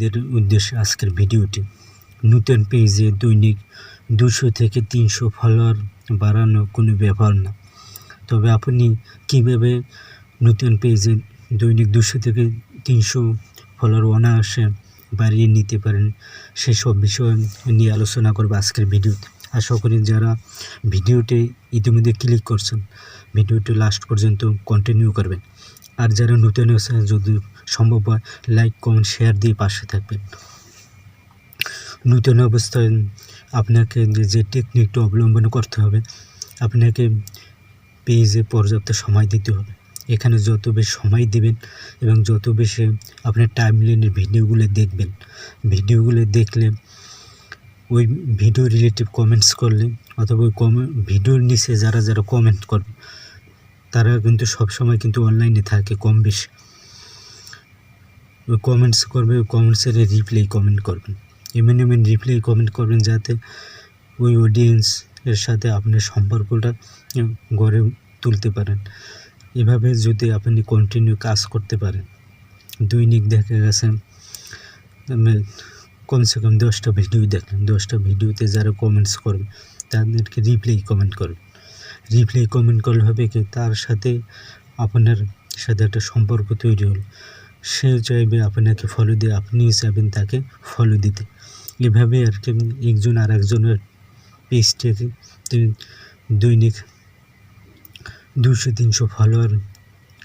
দের উদ্দেশ্যে আজকের ভিডিওটি। নতুন পেজে দৈনিক দুশো থেকে তিনশো ফলোয়ার বাড়ানো কোনো ব্যাপার না। তবে আপনি কীভাবে নতুন পেজে দৈনিক দুশো থেকে তিনশো ফলোয়ার অনায়াসে বাড়িয়ে নিতে পারেন, সেসব বিষয় নিয়ে আলোচনা করব আজকের ভিডিওতে। আশা করি যারা ভিডিওটি ইতিমধ্যে ক্লিক করছেন, ভিডিওটি লাস্ট পর্যন্ত কন্টিনিউ করবেন। আর যারা নতুন আছে যদি সম্ভব হয় লাইক কমেন্ট শেয়ার দিয়ে পাশে থাকবেন। নতুন অবস্থায় আপনাকে যে টেকনিকটা অবলম্বন করতে হবে, আপনাকে পেজে পর্যাপ্ত সময় দিতে হবে। এখানে যত বেশি সময় দেবেন এবং যত বেশি আপনার টাইম লাইনের ভিডিওগুলো দেখবেন, ভিডিওগুলো দেখলে ওই ভিডিও রিলেটিভ কমেন্টস করলে অথবা ওই কমে ভিডিওর নিচে যারা যারা কমেন্ট করবে তারা কিন্তু সবসময় কিন্তু অনলাইনে থাকে কম বেশি। ওই কমেন্টস করবে, ওই কমেন্টসের রিপ্লাই কমেন্ট করবেন এমন এমন রিপ্লাই কমেন্ট করবেন যাতে ওই অডিয়েন্স এর সাথে আপনার সম্পর্কটা গড়ে তুলতে পারেন। এভাবে যদি আপনি কন্টিনিউ কাজ করতে পারেন, দৈনিক দেখা গেছে কমসে কম দশটা ভিডিও দেখলেন, দশটা ভিডিওতে যারা কমেন্টস করবে, তাদেরকে রিপ্লাই কমেন্ট করবে। রিপ্লাই কমেন্ট করলে হবে কি, তার সাথে আপনার সাথে একটা সম্পর্ক তৈরি হলো। সে চাইবে আপনাকে ফলো দিয়ে, আপনিও চাইবেন তাকে ফলো দিতে। এভাবে আর কি একজন আর একজনের পেজটাকে দৈনিক দুশো তিনশো ফলোয়ার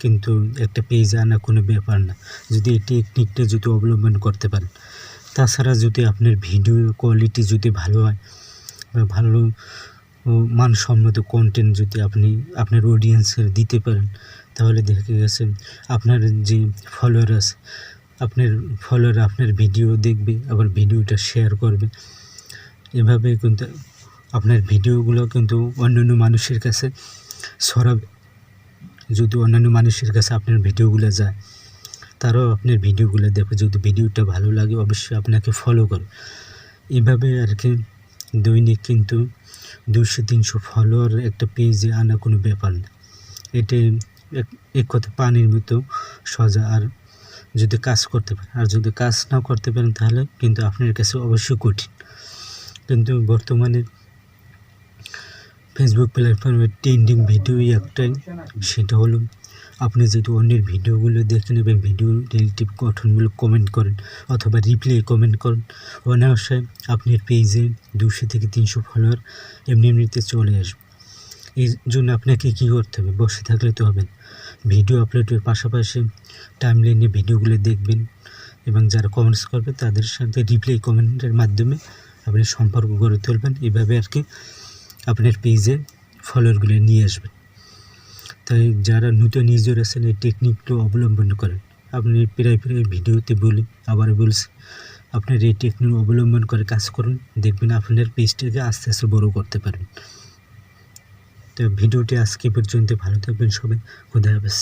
কিন্তু একটা পেজে আনা কোনো ব্যাপার না। যদি এই টেকনিকটা যদি অবলম্বন করতে পারেন। তাছাড়া যদি আপনার ভিডিও কোয়ালিটি যদি ভালো হয় বা ভালো মানসম্মত কন্টেন্ট যদি আপনি আপনার অডিয়েন্সের দিতে পারেন, তাহলে দেখে গেছে আপনার যে ফলোয়ার আছে আপনার ফলোয়ার আপনার ভিডিও দেখবে, আবার ভিডিওটা শেয়ার করবে। এভাবে কিন্তু আপনার ভিডিওগুলো কিন্তু অন্যান্য মানুষের কাছে ছড়াবে যদি অন্যান্য মানুষের কাছে আপনার ভিডিওগুলো যায় তারাও আপনার ভিডিওগুলো দেখবে যদি ভিডিওটা ভালো লাগে, অবশ্যই আপনাকে ফলো করে। এভাবে আর কি দৈনিক কিন্তু দুশো তিনশো ফলোয়ার একটা পেজে আনা কোনো ব্যাপার না। এটি এক কথা পানির মতো সজা আর যদি কাজ করতে পারেন। আর যদি কাজ না করতে পারেন, তাহলে কিন্তু আপনার কাছে অবশ্যই কঠিন। কিন্তু বর্তমানে ফেসবুক প্ল্যাটফর্মে ট্রেন্ডিং ভিডিওই একটাই, সেটা হলো আপনি যদি অন্যের ভিডিওগুলো দেখেন এবং ভিডিও রিলেটিভ গঠনগুলো কমেন্ট করেন অথবা রিপ্লে কমেন্ট করেন, অনায়াসে আপনার পেজে দুশো থেকে তিনশো ফলোয়ার এমনি এমনিতে চলে আসবে। এই জন্য আপনাকে কী করতে হবে? বসে থাকলে তো হবে ভিডিও আপলোডের পাশাপাশি টাইম লাইনে ভিডিওগুলো দেখবেন এবং যারা কমেন্টস করবে, তাদের সাথে রিপ্লে কমেন্টের মাধ্যমে আপনি সম্পর্ক গড়ে তুলবেন। এভাবে আর কি আপনার পেজে ফলোয়ারগুলো নিয়ে আসবেন। তাই যারা নতুন ইউজার আছেন, এই টেকনিকটা অবলম্বন করেন। আপনি প্রায় প্রায় ভিডিওতে বলি, আবার বলছি, আপনার এই টেকনিক অবলম্বন করে কাজ করুন, দেখবেন আপনার পেজটাকে আস্তে আস্তে বড় করতে পারেন। তো ভিডিওটি আজকে পর্যন্ত ভালো থাকবেন সবাই, খুদা হাফেজ।